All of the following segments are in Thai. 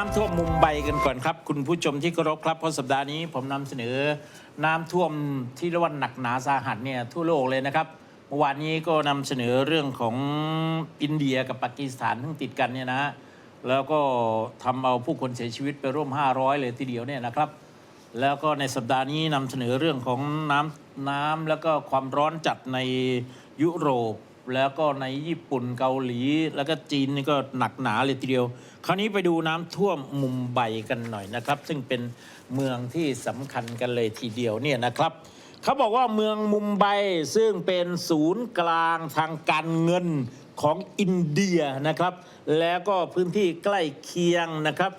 น้ำท่วมมุมไบกันก่อนครับ คุณผู้ชมที่เคารพครับเพราะสัปดาห์นี้ผมนำเสนอน้ำท่วมที่เรียกว่าหนักหนาสาหัสเนี่ยทั่วโลกเลยนะครับเมื่อวานนี้ก็นำเสนอเรื่องของอินเดียกับปากีสถานทั้งติดกันเนี่ยนะแล้วก็ทำเอาผู้คนเสียชีวิตไปร่วม 500 เลยทีเดียวเนี่ยนะครับ แล้วก็ในสัปดาห์นี้นำเสนอเรื่องของน้ำน้ำแล้วก็ความร้อนจัดในยุโรป แล้วก็ในญี่ปุ่นเกาหลี แล้วก็จีนนี่ก็หนักหนาเลยทีเดียว คราวนี้ไปดูน้ำท่วมมุมไบกันหน่อยนะครับ ซึ่งเป็นเมืองที่สำคัญกันเลยทีเดียวเนี่ยนะครับเขาบอกว่าเมืองมุมไบซึ่งเป็นศูนย์กลางทางการเงินของอินเดียนะครับ แล้วก็พื้นที่ใกล้เคียงนะครับ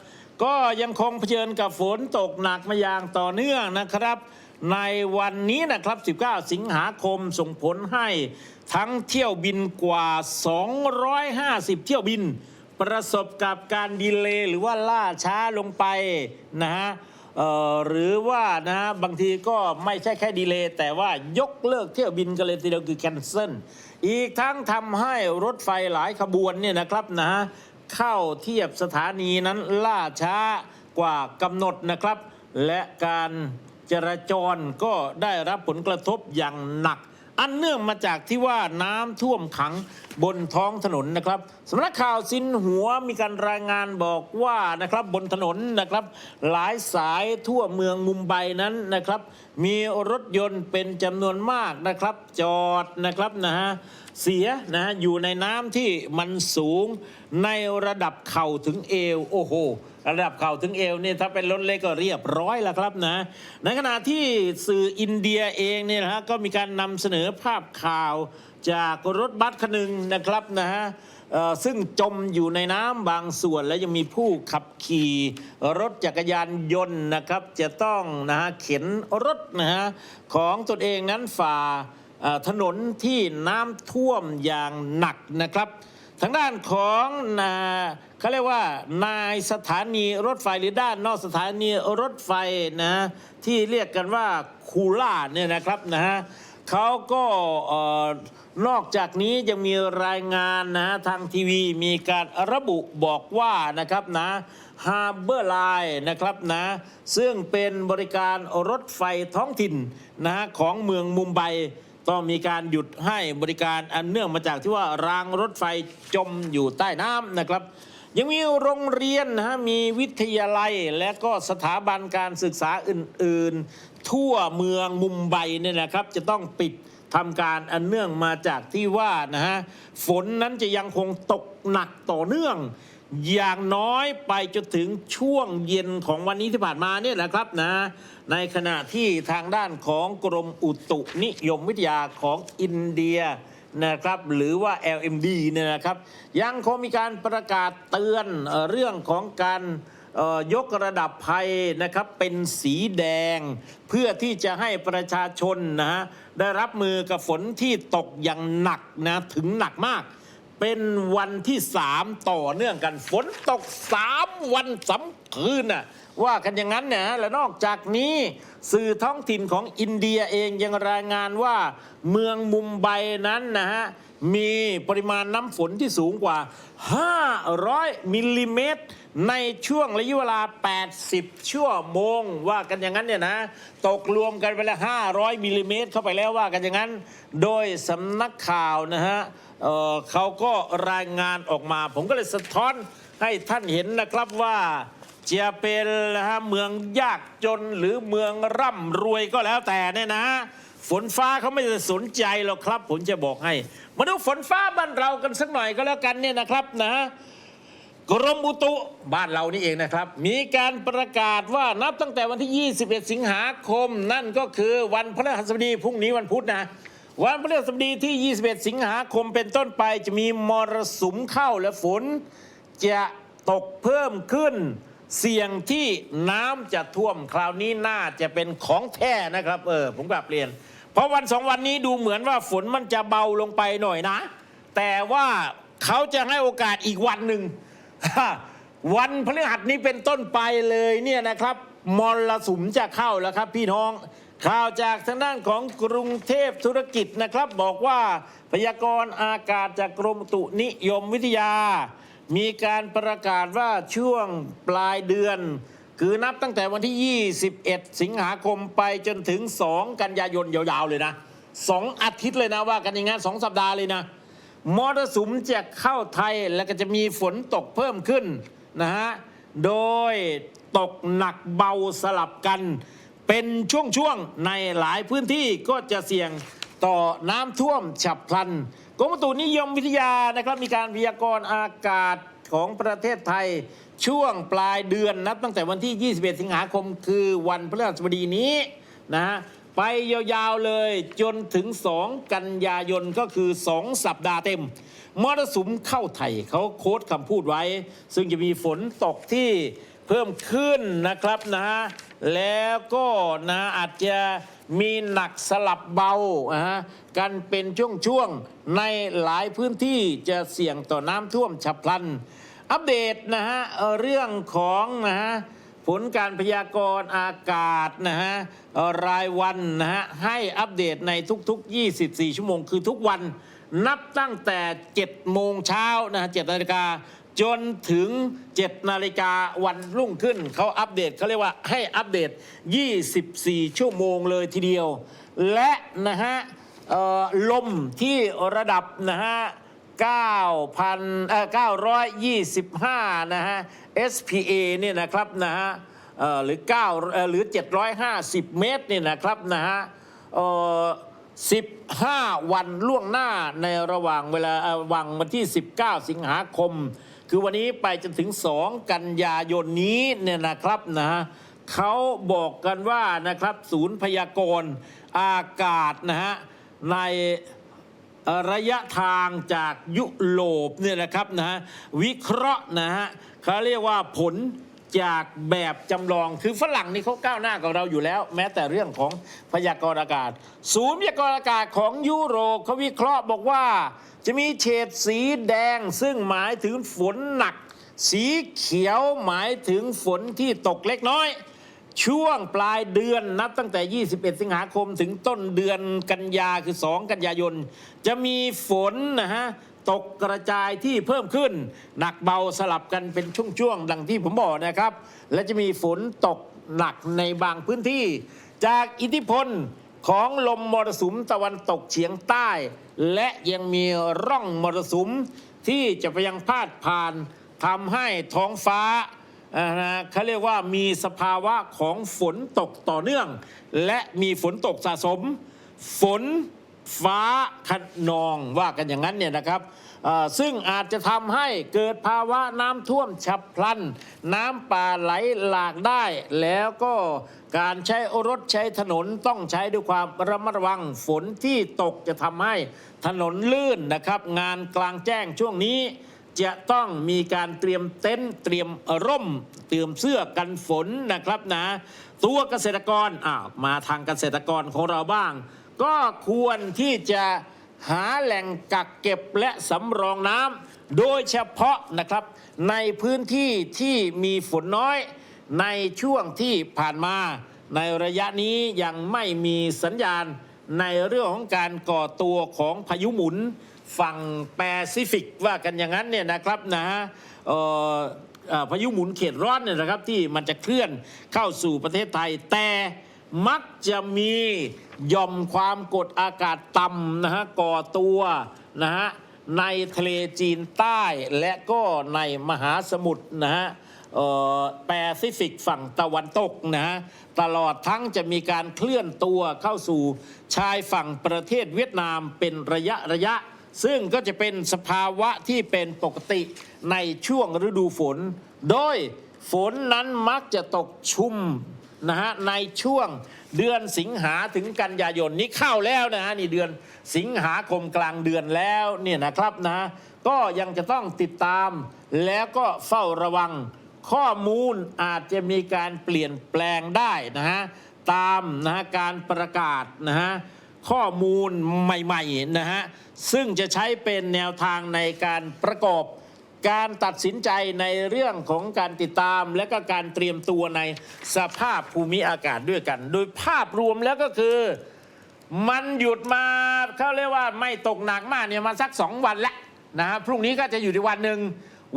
ก็ยังคงเผชิญกับฝนตกหนักมาอย่างต่อเนื่องนะครับ ในวันนี้นะครับ 19 สิงหาคมส่งผลให้ทั้งเที่ยวบินกว่า 250 เที่ยวบิน ประสบกับการดีเลย์หรือว่าล่าช้าลงไปนะฮะหรือว่านะฮะบางทีก็ไม่ใช่แค่ดีเลย์แต่ว่ายกเลิกเที่ยวบินกันเลยทีเดียวคือแคนเซิลอีกทั้งทำให้รถไฟหลายขบวนเนี่ยนะครับนะฮะเข้าเทียบสถานีนั้นล่าช้ากว่ากำหนดนะครับ และการ จราจรก็ได้รับผลกระทบอย่างหนัก อันเนื่องมาจากที่ว่าน้ำท่วมขังบนท้องถนนนะครับสำนักข่าวซินหัวมีการรายงานบอกว่านะครับบนถนนนะครับ หลายสายทั่วเมืองมุมไบนั้นนะครับ มีรถยนต์เป็นจำนวนมากนะครับ จอดนะครับนะฮะเสียนะฮะอยู่ในน้ำที่มันสูงในระดับเข่าถึงเอวโอ้โหระดับเข่าถึงเอวเนี่ยถ้าเป็นรถเล็กก็เรียบร้อยแล้วครับนะ ในขณะที่สื่ออินเดียเองเนี่ยนะฮะก็มีการนำเสนอภาพข่าวจากรถบัสคันหนึ่งนะครับนะฮะ ซึ่งจมอยู่ในน้ำบางส่วนและยังมีผู้ขับขี่รถจักรยานยนต์นะครับ จะต้องนะฮะเข็นรถนะฮะของตนเองนั้นฝ่าถนนที่น้ำท่วมอย่างหนักนะครับทางด้านของนาเขาเรียกว่านายสถานีรถไฟหรือด้านนอกสถานีรถไฟนะที่เรียกกันว่าคูล่าเนี่ยนะครับนะฮะ เขาก็เอ่อนอกจากนี้ยังมีรายงานนะฮะทางทีวีมีการระบุบอกว่านะครับนะฮาร์เบอร์ไลน์นะครับนะซึ่งเป็นบริการรถไฟท้องถิ่นนะฮะของเมืองมุมไบต้องมีการหยุดให้บริการอันเนื่องมาจากที่ว่ารางรถไฟจมอยู่ใต้น้ำนะครับ ยังมีโรงเรียนนะฮะมีวิทยาลัยและก็สถาบันการศึกษาอื่น ทั่วเมืองมุมไบเนี่ยนะครับ จะต้องปิดทำการอันเนื่องมาจากที่ว่านะฮะฝนนั้นจะยังคงตกหนักต่อเนื่อง อย่างน้อยไปจนถึงช่วงเย็นของวันนี้ที่ผ่านมาเนี่ยนะครับนะในขณะที่ทางด้านของกรมอุตุนิยมวิทยาของอินเดียนะครับหรือว่า LMD เนี่ยนะครับ ยังคงมีการประกาศเตือนเรื่องของการ ยกระดับภัยนะครับเป็นสีแดง เพื่อที่จะให้ประชาชนนะฮะได้รับมือกับฝนที่ตกอย่างหนักนะถึงหนักมาก เป็นวันที่ 3 ต่อเนื่องกันฝนตก 3 วันสำคืนน่ะว่ากันอย่างนั้นเนี่ยและนอกจากนี้สื่อท้องถิ่นของอินเดียเองยังรายงานว่าเมืองมุมไบนั้นนะฮะ มีปริมาณน้ำฝนที่สูงกว่า 500 มิลลิเมตร ในช่วงระยะเวลา 80 ชั่วโมง ว่ากันอย่างนั้นเนี่ยนะ ตกรวมกันไปแล้ว 500 มิลลิเมตรเข้าไปแล้วว่ากันอย่างนั้น โดยสำนักข่าวนะฮะเเขาก็รายงานออกมา ผมก็เลยสะท้อนให้ท่านเห็นนะครับว่าจะเป็นนะฮะเมืองยากจนหรือเมืองร่ำรวยก็แล้วแต่เนี่ยนะ ฝนฟ้าเขาไม่ได้สนใจหรอกครับ ผมจะบอกให้ มาดูฝนฟ้าบ้านเรากันสักหน่อยก็แล้วกันเนี่ยนะครับนะกรมอุตุบ้านเรานี่เองนะครับ มีการประกาศว่านับตั้งแต่วันที่ 21 สิงหาคม นั่นก็คือวันพฤหัสบดีพรุ่งนี้วันพุธนะ วันพฤหัสบดีที่ 21 สิงหาคมเป็นต้นไปจะมีมรสุมเข้าและฝน จะตกเพิ่มขึ้น เสี่ยงที่น้ำจะท่วมคราวนี้น่าจะเป็นของแท้นะครับ เออผมกลับเรียน เพราะวันสองวันนี้ดูเหมือนว่าฝนมันจะเบาลงไปหน่อยนะ แต่ว่าเขาจะให้โอกาสอีกวันหนึ่งวันพฤหัสนี้เป็นต้นไปเลยเนี่ยนะครับมรสุมจะเข้าแล้วครับพี่น้อง ข่าวจากทางด้านของกรุงเทพธุรกิจนะครับ บอกว่าพยากรณ์อากาศจากกรมตุนิยมวิทยา มีการประกาศว่าช่วงปลายเดือน คือนับตั้งแต่วันที่ 21 สิงหาคมไปจนถึง 2 กันยายนยาวๆเลยนะสองอาทิตย์เลยนะว่ากันอย่างงั้นสองสัปดาห์เลยนะมรสุมจะเข้าไทยแล้วก็จะมีฝนตกเพิ่มขึ้นนะฮะโดยตกหนักเบาสลับกัน เป็นช่วงๆในหลายพื้นที่ก็จะเสี่ยงต่อน้ำท่วมฉับพลันกรมอุตุนิยมวิทยานะครับมีการพยากรณ์อากาศของประเทศไทย ช่วงปลายเดือนนับตั้งแต่วันที่ 21 สิงหาคม คือวันพฤหัสบดีนี้นะฮะไปยาวๆเลยจนถึง 2 กันยายนก็คือ 2 สัปดาห์เต็มมรสุมเข้าไทยเขาโค้ดคำพูดไว้ ซึ่งจะมีฝนตกที่เพิ่มขึ้นนะครับนะฮะแล้วก็นะอาจจะมีหนักสลับเบานะฮะกันเป็นช่วงๆ ในหลายพื้นที่จะเสี่ยงต่อน้ำท่วมฉับพลัน อัปเดตนะฮะเรื่องของนะฮะผลการพยากรณ์อากาศนะฮะรายวันนะฮะให้อัปเดตในทุก ๆ 24 ชั่วโมงคือทุกวันนับตั้งแต่ 7 โมงเช้านะฮะ7นาฬิกาจนถึง 7 นาฬิกาวันรุ่งขึ้น เขาอัปเดตเขาเรียกว่าให้อัปเดต 24 ชั่วโมงเลยทีเดียว และนะฮะลมที่ระดับนะฮะ 9,000เอ่อ925 นะฮะ SPA เนี่ยนะครับนะฮะเอ่อหรือ9เอ่อหรือ 750 เมตรเนี่ยนะครับนะฮะเอ่อ15 วันล่วงหน้าในระหว่างเวลาเอ่อวังวันที่ 19 สิงหาคม คือวันนี้ไปจนถึง 2 กันยายนนี้เนี่ยนะครับนะฮะเขาบอกกันว่านะครับศูนย์พยากรณ์อากาศนะฮะใน ระยะทางจากยุโรปเนี่ยนะครับนะฮะวิเคราะห์นะฮะเขาเรียกว่าผลจากแบบจำลองคือฝรั่งนี่เขาก้าวหน้ากับเราอยู่แล้ว แม้แต่เรื่องของพยากรณ์อากาศ ศูนย์พยากรณ์อากาศของยุโรปเขาวิเคราะห์บอกว่า จะมีเฉดสีแดงซึ่งหมายถึงฝนหนัก สีเขียวหมายถึงฝนที่ตกเล็กน้อย ช่วงปลายเดือนนับตั้งแต่ 21 สิงหาคมถึงต้นเดือนกันยาคือ 2 กันยายน จะมีฝนนะฮะตกกระจายที่เพิ่มขึ้น หนักเบาสลับกันเป็นช่วงๆ ดังที่ผมบอกนะครับ และจะมีฝนตกหนักในบางพื้นที่ จากอิทธิพลของลมมรสุมตะวันตกเฉียงใต้ และยังมีร่องมรสุมที่จะไปยังพาดผ่านทำให้ท้องฟ้าอ่า นะเขาเรียกว่ามีสภาวะของฝนตกต่อเนื่อง และมีฝนตกสะสม ฝนฟ้าขนองว่ากันอย่างนั้นเนี่ยนะครับซึ่งอาจจะทำให้เกิดภาวะน้ำท่วมฉับพลัน น้ำป่าไหลหลากได้ แล้วก็การใช้รถใช้ถนนต้องใช้ด้วยความระมัดระวังฝนที่ตกจะทำให้ถนนลื่นนะครับ งานกลางแจ้งช่วงนี้ จะต้องมีการเตรียมเต็นท์เตรียมร่ม เตรียมเสื้อกันฝนนะครับนะ ตัวเกษตรกรอ้าวมาทางเกษตรกรของเราบ้าง ก็ควรที่จะหาแหล่งกักเก็บและสำรองน้ำโดยเฉพาะนะครับ ในพื้นที่ที่มีฝนน้อยในช่วงที่ผ่านมา ในระยะนี้ยังไม่มีสัญญาณในเรื่องของการก่อตัวของพายุหมุน ฝั่งแปซิฟิกว่ากันอย่างนั้นเนี่ยนะครับนะฮะพายุหมุนเขตร้อนเนี่ยนะครับที่มันจะเคลื่อนเข้าสู่ประเทศไทย แต่มักจะมีย่อมความกดอากาศต่ำนะฮะก่อตัวนะฮะในทะเลจีนใต้และก็ในมหาสมุทรนะฮะแปซิฟิกฝั่งตะวันตกนะฮะตลอดทั้งจะมีการเคลื่อนตัวเข้าสู่ชายฝั่งประเทศเวียดนามเป็นระยะระยะ ซึ่งก็จะเป็นสภาวะที่เป็นปกติในช่วงฤดูฝน โดยฝนนั้นมักจะตกชุ่มนะฮะในช่วงเดือนสิงหาถึงกันยายนนี้เข้าแล้วนะฮะนี่เดือนสิงหาคมกลางเดือนแล้วเนี่ยนะครับนะก็ยังจะต้องติดตาม แล้วก็เฝ้าระวังข้อมูลอาจจะมีการเปลี่ยนแปลงได้นะฮะตามนะฮะการประกาศนะฮะ ข้อมูลใหม่ๆนะฮะซึ่งจะใช้เป็นแนวทางในการประกอบการตัดสินใจในเรื่องของการติดตาม และก็การเตรียมตัวในสภาพภูมิอากาศด้วยกัน โดยภาพรวมแล้วก็คือ มันหยุดมาเขาเรียกว่าไม่ตกหนักมากเนี่ยมาสักสองวันแล้วนะฮะพรุ่งนี้ก็จะอยู่ที่วันหนึ่ง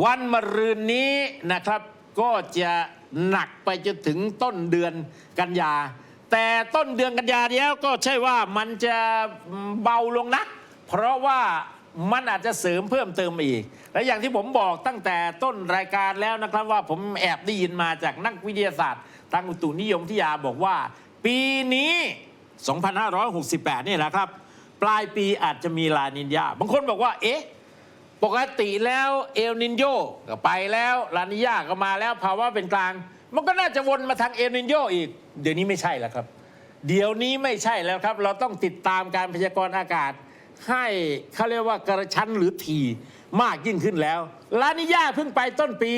วันมะรืนนี้นะครับ ก็จะหนักไปจนถึงต้นเดือนกันยา แต่ต้นเดือนกันยาเนี้ยก็ใช่ว่ามันจะเบาลงนัก เพราะว่ามันอาจจะเสริมเพิ่มเติมอีก และอย่างที่ผมบอกตั้งแต่ต้นรายการแล้วนะครับว่าผมแอบได้ยินมาจากนักวิทยาศาสตร์ทางอุตุนิยมวิทยาบอกว่า ปีนี้ 2568 นี่แหละครับ ปลายปีอาจจะมีลานินยาบางคนบอกว่า เอ๊ะ ปกติแล้วเอลนินโยก็ไปแล้วลานิยาก็มาแล้วภาวะเป็นกลาง มันก็น่าจะวนมาทางเอลนินโยอีก เดี๋ยวนี้ไม่ใช่แล้วครับ เดี๋ยวนี้ไม่ใช่แล้วครับ เราต้องติดตามการพยากรณ์อากาศ ให้เขาเรียกว่ากระชั้นหรือทีมากยิ่งขึ้นแล้วลานิยาเพิ่งไปต้นปี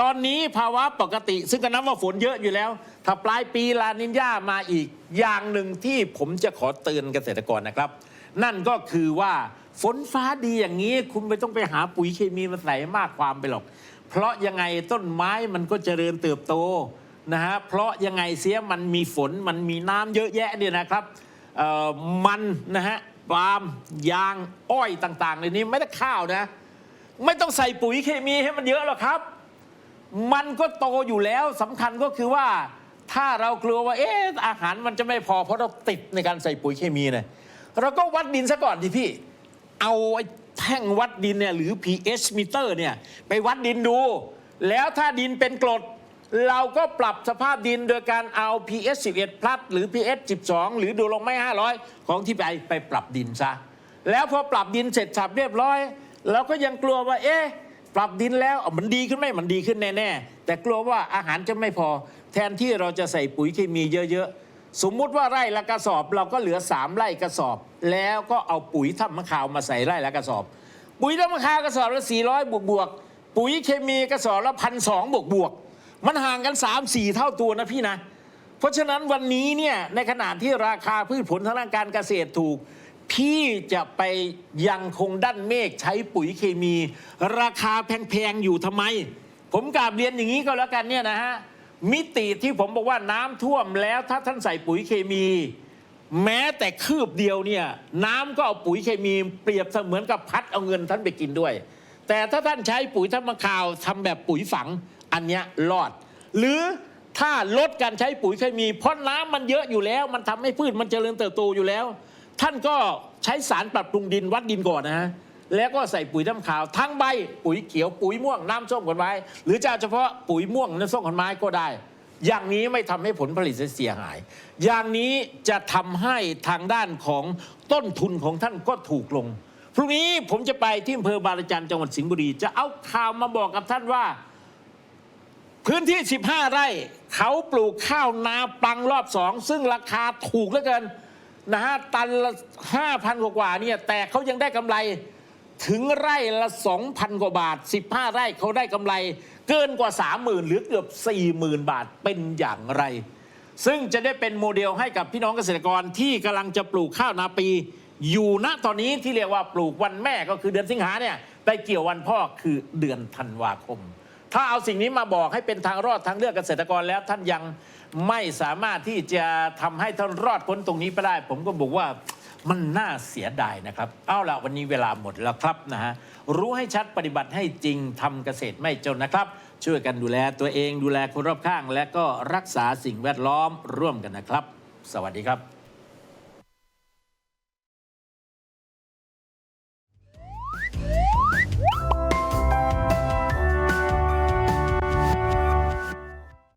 ตอนนี้ภาวะปกติ ซึ่งก็นับว่าฝนเยอะอยู่แล้ว ถ้าปลายปีลานินยามาอีกอย่างหนึ่งที่ผมจะขอเตือนเกษตรกรนะครับ นั่นก็คือว่า ฝนฟ้าดีอย่างนี้ คุณไม่ต้องไปหาปุ๋ยเคมีมาใส่มากความไปหรอก เพราะยังไงต้นไม้มันก็เจริญเติบโตนะฮะเพราะยังไงเสียมันมีฝนมันมีน้ำเยอะแยะเนี่ยนะครับมันนะฮะปาล์มยางอ้อยต่างๆในนี้ไม่ได้ข้าวนะ ไม่ต้องใส่ปุ๋ยเคมีให้มันเยอะหรอกครับ มันก็โตอยู่แล้วสำคัญก็คือว่าถ้าเรากลัวว่าเอ๊ะอาหารมันจะไม่พอเพราะเราติดในการใส่ปุ๋ยเคมีเนี่ยเราก็วัดดินซะก่อนดิพี่ เอาไอ้แท่งวัดดินเนี่ยหรือ pH meter เนี่ยไปวัดดินดู แล้วถ้าดินเป็นกรด เราก็ปรับสภาพดินโดยการเอา pH 11 plus หรือ pH 12 หรือดูลงไม่ 500 ของที่ไปไปปรับดินซะ แล้วพอปรับดินเสร็จสับเรียบร้อย เราก็ยังกลัวว่าเอ๊ะปรับดินแล้วมันดีขึ้นไหมมันดีขึ้นแน่ ๆ แต่กลัวว่าอาหารจะไม่พอ แทนที่เราจะใส่ปุ๋ยเคมีเยอะ ๆ สมมุติว่าไร่ละกระสอบเราก็เหลือ3ไร่กระสอบ แล้วก็เอาปุ๋ยทำมะขาวมาใส่ไร่ละกระสอบ ปุ๋ยทำมะขาวกระสอบละ400บวกบวกปุ๋ยเคมีกระสอบละพันสองบวกบวกมันห่างกัน3-4เท่าตัวนะพี่นะ เพราะฉะนั้นวันนี้เนี่ยในขณะที่ราคาพืชผลทางด้านการเกษตรถูก พี่จะไปยังคงด้านเมฆใช้ปุ๋ยเคมี ราคาแพงๆอยู่ทำไม ผมกราบเรียนอย่างนี้ก็แล้วกันเนี่ยนะฮะ มิติที่ผมบอกว่าน้ำท่วมแล้วถ้าท่านใส่ปุ๋ยเคมี แม้แต่คืบเดียวเนี่ย น้ำก็เอาปุ๋ยเคมีเปรียบเสมือนกับพัดเอาเงินท่านไปกินด้วย แต่ถ้าท่านใช้ปุ๋ยธรรมคาวทำแบบปุ๋ยฝังอันเนี้ยรอด หรือถ้าลดการใช้ปุ๋ยเคมีเพราะน้ำมันเยอะอยู่แล้ว มันทำให้พืชมันเจริญเติบโตอยู่แล้ว ท่านก็ใช้สารปรับปรุงดินวัดดินก่อนนะฮะ แล้วก็ใส่ปุ๋ยน้ำขาวทั้งใบปุ๋ยเขียวปุ๋ยม่วงน้ำส้มขอนไม้ หรือจะเอาเฉพาะปุ๋ยม่วงน้ำส้มขอนไม้ก็ได้ อย่างนี้ไม่ทำให้ผลผลิตเสียหาย อย่างนี้จะทำให้ทางด้านของต้นทุนของท่านก็ถูกลงพรุ่งนี้ผมจะไปที่อำเภอบารจันทร์จังหวัดสิงห์บุรี จะเอาข่าวมาบอกกับท่านว่า พื้นที่ 15 ไร่ เขาปลูกข้าวนาปังรอบสองซึ่งราคาถูกเหลือเกินนะฮะตันละ5,000กว่าเนี่ยแต่เขายังได้กำไร ถึงไร่ละ 2,000 กว่าบาท 15 ไร่เขาได้กำไรเกินกว่า 30,000 หรือเกือบ 40,000 บาทเป็นอย่างไร ซึ่งจะได้เป็นโมเดลให้กับพี่น้องเกษตรกรที่กำลังจะปลูกข้าวนาปี อยู่ณตอนนี้ที่เรียกว่าปลูกวันแม่ก็คือเดือนสิงหาเนี่ยไปเกี่ยววันพ่อคือเดือนธันวาคม ถ้าเอาสิ่งนี้มาบอกให้เป็นทางรอดทางเลือกเกษตรกรแล้วท่านยังไม่สามารถที่จะทำให้ท่านรอดพ้นตรงนี้ไปได้ ผมก็บอกว่า มันน่าเสียดายนะครับ เอาละวันนี้เวลาหมดแล้วครับนะฮะรู้ให้ชัดปฏิบัติให้จริงทำเกษตรไม่จนนะครับ ช่วยกันดูแลตัวเองดูแลคนรอบข้าง และก็รักษาสิ่งแวดล้อมร่วมกันนะครับ สวัสดีครับ